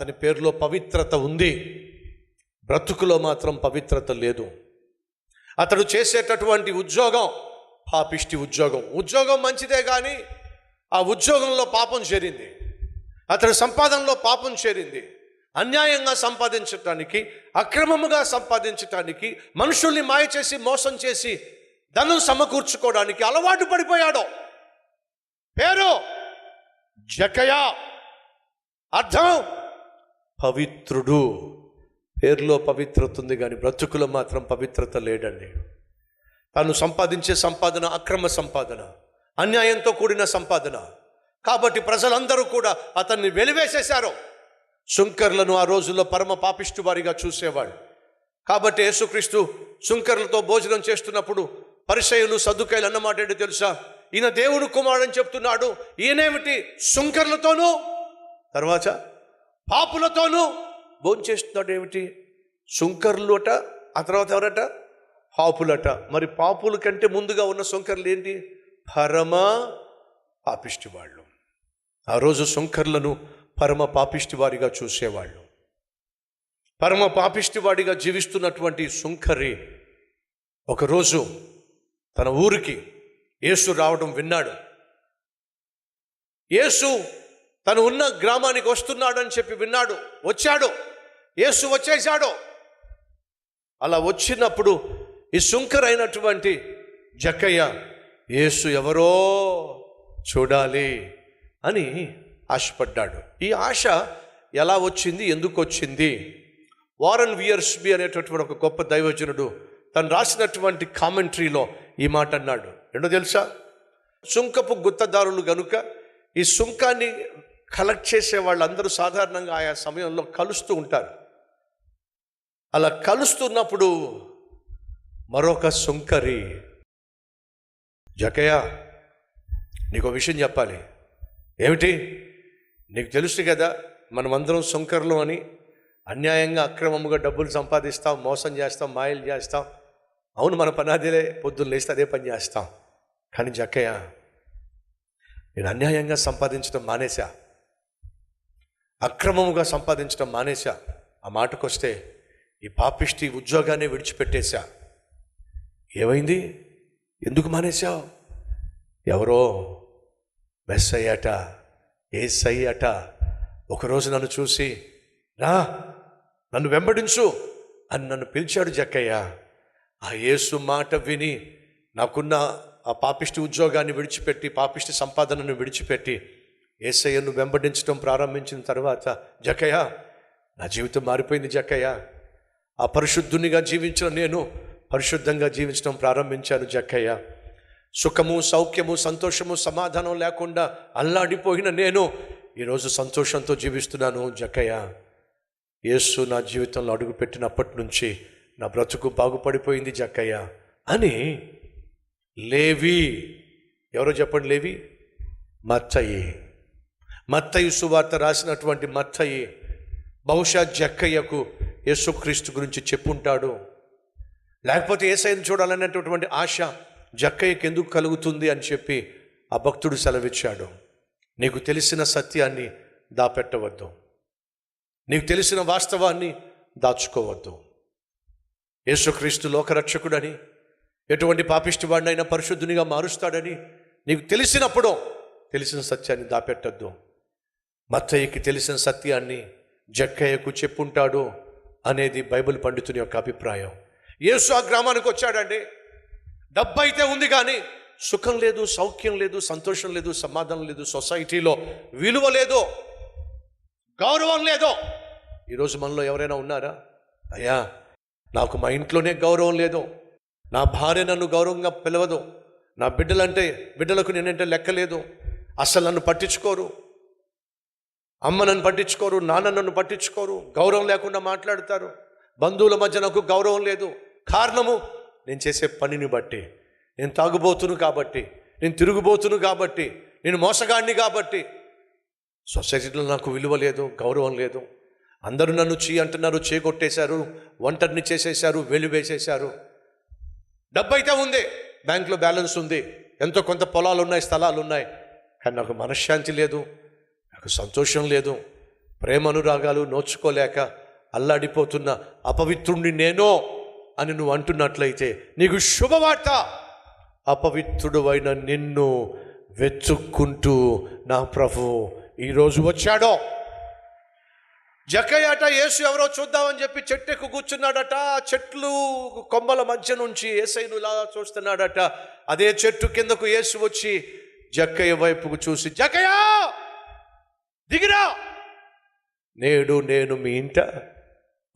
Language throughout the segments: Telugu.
అతని పేరులో పవిత్రత ఉంది. బ్రతుకులో మాత్రం పవిత్రత లేదు. అతడు చేసేటటువంటి ఉద్యోగం పాపిష్టి ఉద్యోగం. ఉద్యోగం మంచిదే కానీ ఆ ఉద్యోగంలో పాపం చేరింది. అతడి సంపాదనలో పాపం చేరింది. అన్యాయంగా సంపాదించటానికి అక్రమముగా సంపాదించటానికి మనుషుల్ని మాయ చేసి మోసం చేసి ధనం సమకూర్చుకోవడానికి అలవాటు పడిపోయాడు. పేరు జకయా. అర్థం? పవిత్రుడు. పేరులో పవిత్రత ఉంది కానీ బ్రతుకులో మాత్రం పవిత్రత లేడండి. తాను సంపాదించే సంపాదన అక్రమ సంపాదన అన్యాయంతో కూడిన సంపాదన. కాబట్టి ప్రజలందరూ కూడా అతన్ని వెలివేసేశారు. శుంకర్లను ఆ రోజుల్లో పరమ పాపిష్టి వారిగా చూసేవాడు. కాబట్టి యేసుక్రీస్తు శుంకర్లతో భోజనం చేస్తున్నప్పుడు పరిచయులు సదుకాయలు అన్నమాట ఏంటో తెలుసా? ఈయన దేవుడు కుమారుడని చెప్తున్నాడు. ఈయనేమిటి? శుంకర్లతోనూ. తర్వాత పాపులతోనూ భోంచేస్తున్నాడు ఏమిటి? శుంకర్లు అట ఆ తర్వాత ఎవరట? పాపులట. మరి పాపుల కంటే ముందుగా ఉన్న సుంకర్లు ఏంటి? పరమ పాపిష్టి వాళ్ళు ఆ రోజు శుంకర్లను పరమ పాపిష్టి వారిగా చూసేవాళ్ళు. పరమ పాపిష్టి వాడిగా జీవిస్తున్నటువంటి సుంకరి ఒకరోజు తన ఊరికి యేసు రావడం విన్నాడు. యేసు తను ఉన్న గ్రామానికి వస్తున్నాడని చెప్పి విన్నాడు. వచ్చాడు. యేసు వచ్చేసాడు అలా వచ్చినప్పుడు ఈ శుంకరైనటువంటి జక్కయ్య యేసు ఎవరో చూడాలి అని ఆశపడ్డాడు. ఈ ఆశ ఎలా వచ్చింది? ఎందుకు వచ్చింది? వారన్ వియర్స్బి అనేటటువంటి ఒక గొప్ప దైవజనుడు తను రాసినటువంటి కామెంటరీలో ఈ మాట అన్నాడు. ఏంటో తెలుసా? సుంకపు గుత్తదారులు గనుక ఈ సుంకాన్ని కలెక్ట్ చేసే వాళ్ళందరూ సాధారణంగా ఆయా సమయంలో కలుస్తూ ఉంటారు. అలా కలుస్తున్నప్పుడు మరొక సుంకరి జకయ్య నీకు ఒక విషయం చెప్పాలి. ఏమిటి? నీకు తెలుసు కదా మనమందరం సుంకర్లు అని అన్యాయంగా అక్రమముగా డబ్బులు సంపాదిస్తాం మోసం చేస్తాం మాయలు చేస్తాం. అవును మన పనాదిలే పొద్దున్న లేస్తే అదే పని చేస్తాం. కానీ జక్కయ్య నేను అన్యాయంగా సంపాదించడం మానేశా. అక్రమముగా సంపాదించడం మానేశా. ఆ మాటకొస్తే ఈ పాపిష్టి ఉద్యోగాన్ని విడిచిపెట్టేశా. ఏమైంది? ఎందుకు మానేశావు? ఎవరో మెస్ అయ్యాట ఏస్ అయ్యాట ఒకరోజు నన్ను చూసి రా నన్ను వెంబడించు అని నన్ను పిలిచాడు జక్కయ్య. ఆ యేసు మాట విని నాకున్న ఆ పాపిష్టి ఉద్యోగాన్ని విడిచిపెట్టి పాపిష్టి సంపాదనను విడిచిపెట్టి ఏసయ్యను వెంబడించడం ప్రారంభించిన తర్వాత జక్కయ్య నా జీవితం మారిపోయింది జక్కయ్య ఆ పరిశుద్ధునిగా జీవించిన నేను పరిశుద్ధంగా జీవించడం ప్రారంభించాను జక్కయ్య సుఖము సౌఖ్యము సంతోషము సమాధానం లేకుండా అల్లాడిపోయిన నేను ఈరోజు సంతోషంతో జీవిస్తున్నాను జక్కయ్య యేసు నా జీవితంలో అడుగుపెట్టినప్పటి నుంచి నా బ్రతుకు బాగుపడిపోయింది జక్కయ్య అని లేవి. ఎవరో చెప్పండి లేవి? మచ్చయ్యి మత్తయి సువార్త రాసినటువంటి మత్తయి బహుశా జక్కయ్యకు యేసుక్రీస్తు గురించి చెప్పుంటాడు. లేకపోతే ఏసైని చూడాలనేటటువంటి ఆశ జక్కయ్యకి ఎందుకు కలుగుతుంది అని చెప్పి ఆ భక్తుడు సెలవిచ్చాడు. నీకు తెలిసిన సత్యాన్ని దాపెట్టవద్దు. నీకు తెలిసిన వాస్తవాన్ని దాచుకోవద్దు. యేసుక్రీస్తు లోకరక్షకుడని ఎటువంటి పాపిష్టివాడినైనా పరిశుద్ధునిగా మారుస్తాడని నీకు తెలిసినప్పుడు తెలిసిన సత్యాన్ని దాపెట్టద్దు. మత్తయ్యకి తెలిసిన సత్యాన్ని జక్కయ్యకు చెప్పుంటాడు అనేది బైబిల్ పండితుని యొక్క అభిప్రాయం. యేసు ఆ గ్రామానికి వచ్చాడండి. డబ్బు అయితే ఉంది కానీ సుఖం లేదు సౌఖ్యం లేదు సంతోషం లేదు సమాధానం లేదు సొసైటీలో విలువ లేదు గౌరవం లేదు. ఈరోజు మనలో ఎవరైనా ఉన్నారా? అయ్యా నాకు మా ఇంట్లోనే గౌరవం లేదు. నా భార్య నన్ను గౌరవంగా పిలవదు. నా బిడ్డలంటే బిడ్డలకు నేనంటే లెక్క లేదు. అసలు నన్ను పట్టించుకోరు. అమ్మ నన్ను పట్టించుకోరు నాన్న నన్ను పట్టించుకోరు గౌరవం లేకుండా మాట్లాడతారు. బంధువుల మధ్య నాకు గౌరవం లేదు. కారణము నేను చేసే పనిని బట్టి నేను తాగుబోతును కాబట్టి నేను తిరుగుబోతును కాబట్టి నేను మోసగాడిని కాబట్టి సొసైటీలో నాకు విలువ లేదు గౌరవం లేదు. అందరూ నన్ను చీ అంటున్నారు చేకొట్టేశారు ఒంటరిని చేసేశారు వెలివేసేశారు డబ్బు అయితే ఉంది బ్యాంకులో బ్యాలెన్స్ ఉంది ఎంతో కొంత పొలాలు ఉన్నాయి స్థలాలు ఉన్నాయి కానీ నాకు మనశ్శాంతి లేదు. నాకు సంతోషం లేదు. ప్రేమ అనురాగాలు నోచుకోలేక అల్లాడిపోతున్న అపవిత్రుణ్ణి నేనో అని నువ్వు అంటున్నట్లయితే నీకు శుభవార్త. అపవిత్రుడు అయిన నిన్ను వెతుక్కుంటూ నా ప్రభు ఈరోజు వచ్చాడో. జక్కయ్యట యేసు ఎవరో చూద్దామని చెప్పి చెట్టుకు కూర్చున్నాడట. చెట్లు కొమ్మల మధ్య నుంచి ఏసైను ఇలా చూస్తున్నాడట. అదే చెట్టు కిందకు యేసు వచ్చి జక్కయ్య వైపుకు చూసి జక్కయ్య దిగిరా. నేడు నేను మీ ఇంట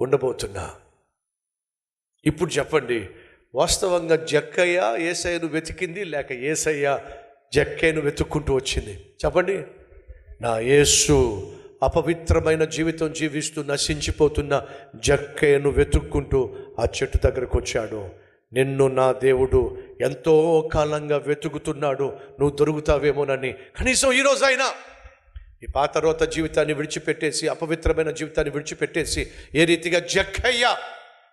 ఉండబోతున్నా. ఇప్పుడు చెప్పండి వాస్తవంగా జక్కయ్య ఏసయ్యను వెతికింది లేక ఏసయ్య జక్కయ్యను వెతుక్కుంటూ వచ్చింది? చెప్పండి. నా యేసు అపవిత్రమైన జీవితం జీవిస్తూ నశించిపోతున్న జక్కయ్యను వెతుక్కుంటూ ఆ చెట్టు దగ్గరకు వచ్చాడు. నిన్ను నా దేవుడు ఎంతో కాలంగా వెతుకుతున్నాడు. నువ్వు దొరుకుతావేమోనని కనీసం ఈరోజైనా ఈ పాత రోత జీవితాన్ని విడిచిపెట్టేసి అపవిత్రమైన జీవితాన్ని విడిచిపెట్టేసి ఏ రీతిగా జక్కయ్య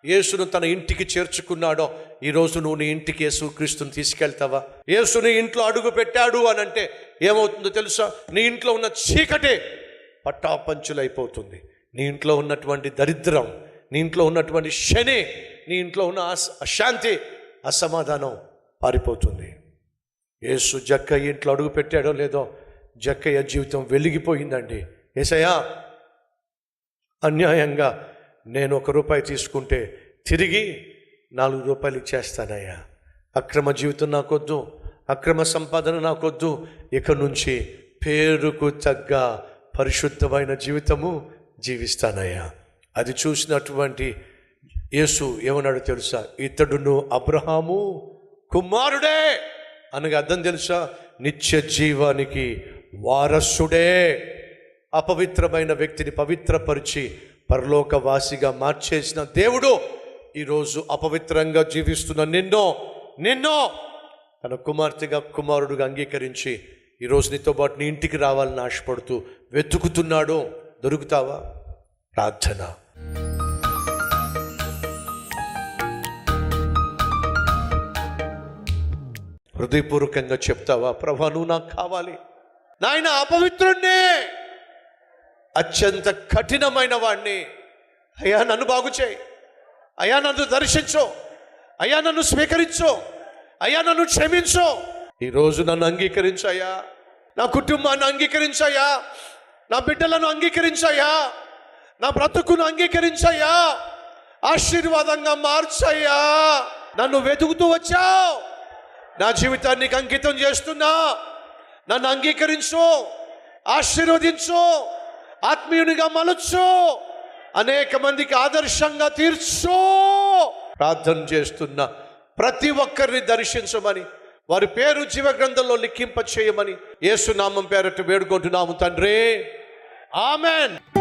యేసును తన ఇంటికి చేర్చుకున్నాడో ఈరోజు నువ్వు నీ ఇంటికి యేసు క్రీస్తుని తీసుకెళ్తావా? యేసుని ఇంట్లో అడుగు పెట్టాడు అని అంటే ఏమవుతుందో తెలుసా? నీ ఇంట్లో ఉన్న చీకటే పట్టాపంచులైపోతుంది. నీ ఇంట్లో ఉన్నటువంటి దరిద్రం నీ ఇంట్లో ఉన్నటువంటి శని నీ ఇంట్లో ఉన్న అశాంతి అసమాధానం పారిపోతుంది. యేసు జక్కయ్య ఇంట్లో అడుగు పెట్టాడో లేదో జక్కయ్య జీవితం వెలిగిపోయిందండి. ఏసయ్యా అన్యాయంగా నేను ఒక రూపాయి తీసుకుంటే తిరిగి నాలుగు రూపాయలు ఇచ్చేస్తానయ్యా. అక్రమ జీవితం నాకొద్దు అక్రమ సంపాదన నాకొద్దు. ఇక నుంచి పేరుకు తగ్గ పరిశుద్ధమైన జీవితము జీవిస్తానయ్యా. అది చూసినటువంటి యేసు ఏమన్నాడు తెలుసా? ఇతడును అబ్రహాము కుమారుడే అనగా అర్థం తెలుసా? నిత్య జీవానికి వారసుడే అపవిత్రమైన వ్యక్తిని పవిత్రపరిచి పరలోకవాసిగా మార్చేసిన దేవుడు ఈరోజు అపవిత్రంగా జీవిస్తున్న నిన్నో నిన్నో తన కుమార్తెగా కుమారుడుగా అంగీకరించి ఈరోజు నీతో పాటు నీ ఇంటికి రావాలని ఆశపడుతూ వెతుకుతున్నాడు. దొరుకుతావా? ప్రార్థన. హృదయపూర్వకంగా చెప్తావా? ప్రభా నువ్వు నాకు కావాలి. నాయన అపవిత్రుణ్ణి. అత్యంత కఠినమైన వాణ్ణి. అయ్యా నన్ను బాగు చేయి. అయ్యా నన్ను దర్శించు. అయ్యా నన్ను స్వీకరించు. అయ్యా నన్ను క్షమించు. ఈరోజు నన్ను అంగీకరించాయా నా కుటుంబాన్ని అంగీకరించాయా నా బిడ్డలను అంగీకరించాయా నా బ్రతుకును అంగీకరించాయా ఆశీర్వాదంగా మార్చయ్యా నన్ను వెతుకుతూ వచ్చావు. నా జీవితాన్ని అంకితం చేస్తున్నా. నన్ను అంగీకరించు ఆశీర్వదించు ఆత్మీయునిగా మలచు అనేక మందికి ఆదర్శంగా తీర్చు. ప్రార్థన చేస్తున్న ప్రతి ఒక్కరిని దర్శించమని వారి పేరు జీవ గ్రంథంలో లిఖింప చేయమని యేసునామం పేరట వేడుకుంటున్నాము తండ్రి. ఆమెన్.